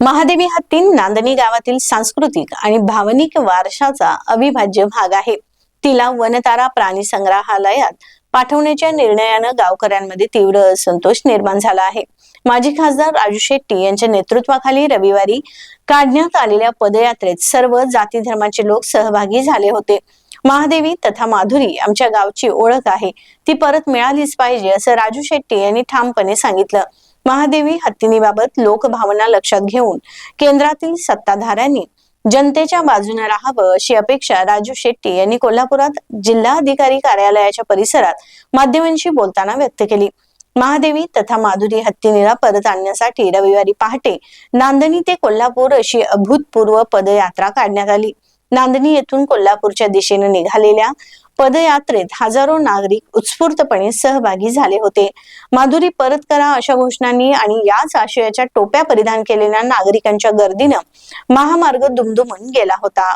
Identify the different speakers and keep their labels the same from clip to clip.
Speaker 1: महादेवी हत्ती नांदणी गावातील सांस्कृतिक आणि भावनिक वारशाचा अविभाज्य भाग आहे. तिला वनतारा प्राणी संग्रहालयात पाठवण्याच्या निर्णयानं गावकऱ्यांमध्ये तीव्र असंतोष निर्माण झाला आहे. माजी खासदार राजू शेट्टी यांच्या नेतृत्वाखाली रविवारी काढण्यात आलेल्या पदयात्रेत सर्व जाती धर्माचे लोक सहभागी झाले होते. महादेवी तथा माधुरी आमच्या गावची ओळख आहे. ती परत मिळालीच पाहिजे असं राजू शेट्टी यांनी ठामपणे सांगितलं. महादेवी हत्तीनीबाबत लोकभावना लक्षात घेऊन केंद्रातील सत्ताधाऱ्यांनी जनतेच्या बाजूने राहावं अशी अपेक्षा राजू शेट्टी यांनी कोल्हापुरात जिल्हाधिकारी कार्यालयाच्या परिसरात माध्यमांशी बोलताना व्यक्त केली. महादेवी तथा माधुरी हत्तीनीला परत आणण्यासाठी रविवारी पहाटे नांदणी ते कोल्हापूर अशी अभूतपूर्व पदयात्रा काढण्यात आली. नांदणी येथून कोल्हापूरच्या दिशेने निघालेल्या पदयात्रेत हजारो नागरिक उत्स्फूर्तपणे सहभागी झाले होते. माधुरी परत करा अशा घोषणांनी आणि याच आशयाच्या टोप्या परिधान केलेल्या नागरिकांच्या गर्दीनं महामार्ग दुमदुमून गेला होता.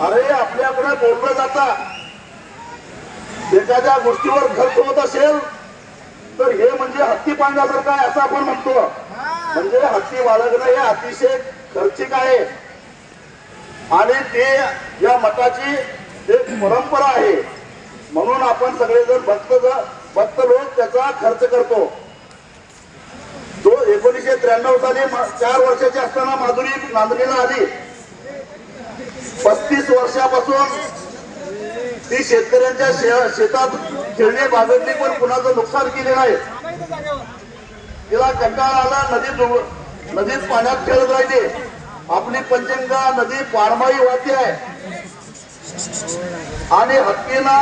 Speaker 2: अरे आपल्याकडे बोललं जाता. एखाद्या गोष्टीवर खर्च होत असेल तर हे म्हणजे हत्ती पांगासारखं आहे असं आपण म्हणतो. म्हणजे हत्ती बाळगणं हे अतिशय खर्चिक आहे. आणि ते या मठाची एक परंपरा आहे. म्हणून आपण सगळेजण भक्त भक्त लोक त्याचा खर्च करतो. तो एकोणीसशे त्र्याण्णव साली चार वर्षाची असताना माधुरी नांदणीला आली. पस्तीस वर्षापासून ती शेतकऱ्यांच्या शे- शेतात खेळणे बागडली पण कुणाचं नुकसान केले नाही. तिला कंटाळा आला नदीत नदीत पाण्यात खेळत राहिली. आपली पंचंगा नदी पारमाई वाहते आहे. आणि हत्तीला